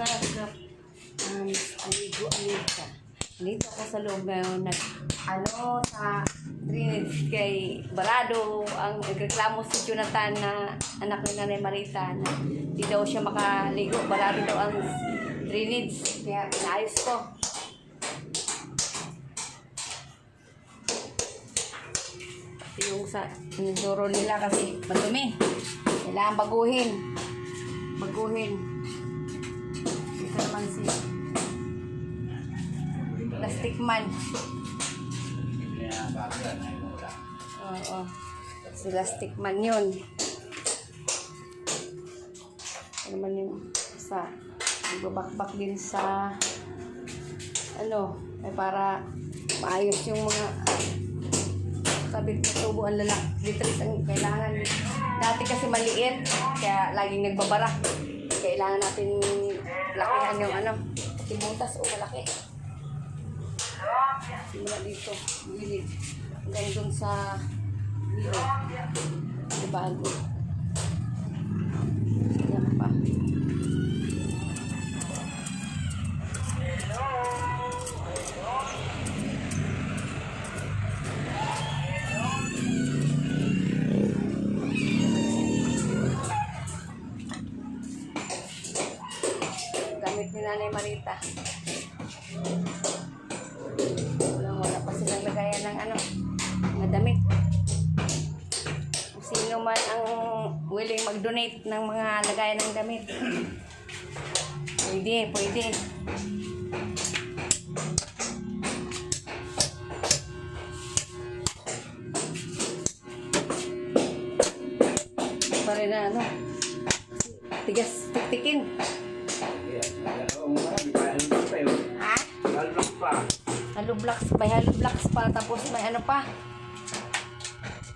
mga um, amigo, amiga. Dito ako sa loob ngayon, nag, ano, sa Trinity kay Barado, ang nagreklamo si Jonathan na anak ni Nanay Marita na di daw siya makaligo. Barado daw ang drainage, kaya inaayos ko. Ito yung sa inidoro nila kasi madumi. Kailangan baguhin. Baguhin. Si plastic man. Oo. Si plastic man yun. Ano naman yung sa nagbabakbak din sa ano, ay para maayos yung mga sabi ko tubo ang lalak. Ditris ang kailangan. Dati kasi maliit, kaya laging nagbabara. Kailangan natin lakihan yung ano, tibutas o malaki. Simula dito, gilid. Hanggang dun sa gilid. Diba? Yan Gamit ni Nanay Marita. Walang wala pa silang lagayan ng ano, mga damit. Kung sino man ang willing mag-donate ng mga lagayan ng damit. Pwede, pwede. Pa rin na ano, tigas, tiktikin. Halo blocks, may halo blocks pa, tapos may ano pa.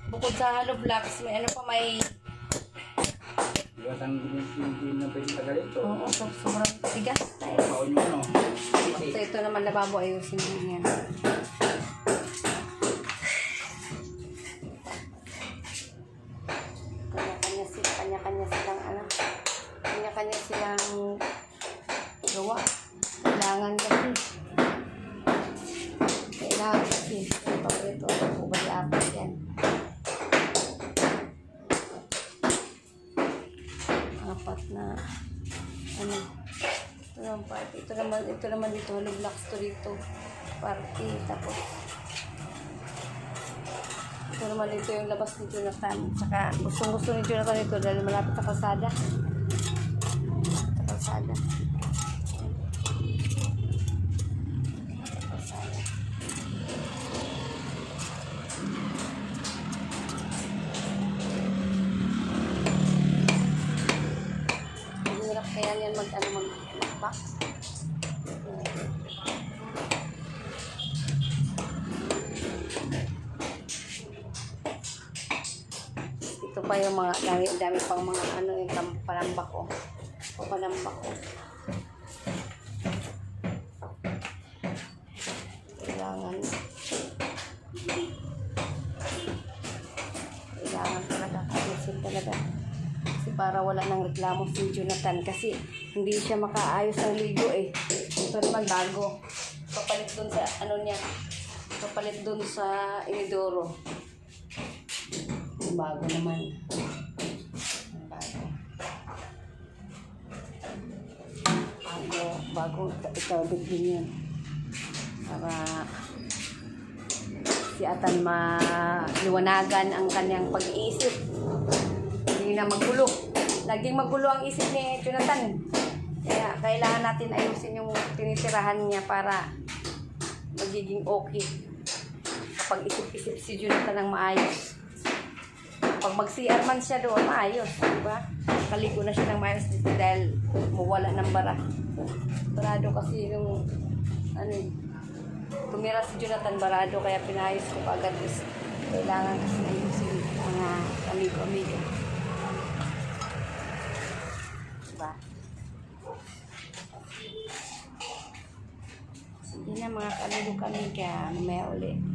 Bukod sa halo blocks, may ano pa, may, oo, so, sobrang tigas. Tayo. So, ito naman lababo, ayusin din yan. Kanya-kanya silang ano, kanya-kanya silang kasi. Ito, ito, ubali apat yan. Apat na, ano, ito naman party. Ito naman, ito naman dito, halo blocks to dito. Party, tapos, ito naman dito yung labas ni Jonathan. Tsaka gustong gusto ni Jonathan ito dahil malapit sa kalsada. Sa. Kalsada. Mag Ito pa yung mga dami, dami pang mga ano yung panambak ko. O panambak ko. Kailangan kailangan talaga ayusin talaga. Kasi para wala nang reklamo si Jonathan kasi hindi siya makaayos ng ligo eh. Ito naman. Papalit dun sa ano niya. Papalit dun sa inidoro. Bago naman. Bago. Bago, bago ikabit din yun. Para si Atan maliwanagan ang kanyang pag-iisip. Hindi na magulo. Laging magulo ang isip ni Jonathan. Kailangan natin ayusin yung tinitirahan niya para magiging okay. Kapag isip-isip si Jonathan ng maayos. Pag mag-CR man siya doon, maayos. Diba? Kaligo na siya ng maayos dito dahil mawala ng bara. Barado kasi yung ano eh, tumira si Jonathan Barado kaya pinayos ko agad is kailangan kasi ayusin mga amigo-amigo. Diba? Sige na mga kamigo-amiga, mamaya ulit.